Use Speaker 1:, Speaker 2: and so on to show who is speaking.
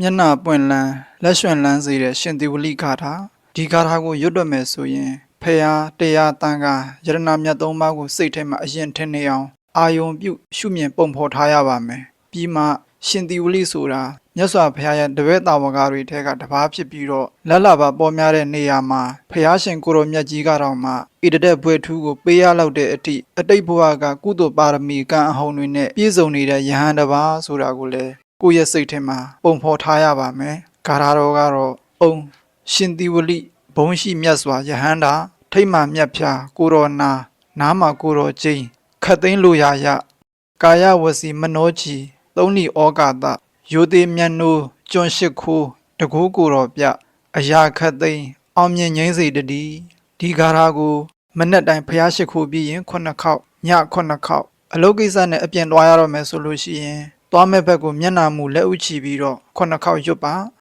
Speaker 1: မျက်နှာပွင့်လန်းလက်ရွှင်လန်းစေတဲ့ရှင်သေဝလိဂါထာဒီဂါထာကိုရွတ်တွက်မယ်ဆိုရင်ဖះတရားတန်ခါယရဏမြတ်သုံးပါးကိုစိတ်ထဲမှာအရင်ထင်နေအောင်အာယုံပြုရှုမြင်ပုံဖော်ထားရပါမယ်ပြီးမှရှင်သေဝလိဆိုတာမြတ်စွာဘုရားရဲ့တပည့်တော်ဝါတွေထဲကတစ်ပါးဖြစ်ပြီးတော့လက်လာပါပေါ်များတဲ့နေရာမှာဖះရှင်ကိုရောမြတ်ကြီးကတော့မှဣတတဲ့ဘွဲထူးကိုပေးရလောက်တဲ့အထိအတိတ်ဘဝကကုသိုလ်ပါရမီကံအဟုန်တွေနဲ့ပြည့်စုံနေတဲ့ယဟန်တစ်ပါးဆိုတာကိုလည်း ကိုယ့်ရဲ့စိတ်ထဲမှာပုံဖော်ထားရပါမယ်။ဂါထာတော်ကတော့အုံရှင်သီဝလိဘုံရှိမြတ်စွာယဟန္တာထိမ့်မှမြတ်ဖြာကိုရောနာနားမှာကိုရောကျင်းခတ်သိမ်းလို့ရရကာယဝစီမနောချီသုံးလီဩကာသယိုသေးမြတ်နိုးကျွန်းရှိခိုးတကူကိုရောပြအရာခတ်သိမ်းအောင်မြင်ငိမ့်စေတည်းဒီဂါထာကိုမနေ့တိုင်းဖျားရှိခိုးပြီးရင်ခုနှစ်ခေါက်ညခုနှစ်ခေါက်အလုပ်ကိစ္စနဲ့အပြင်သွားရတော့မယ်ဆိုလို့ရှိရင် သွားမဲ့ဘက်ကိုမျက်နှာမူလက်ဥချီပြီးတော့ခုနှစ်ခေါက်ရွတ်ပါ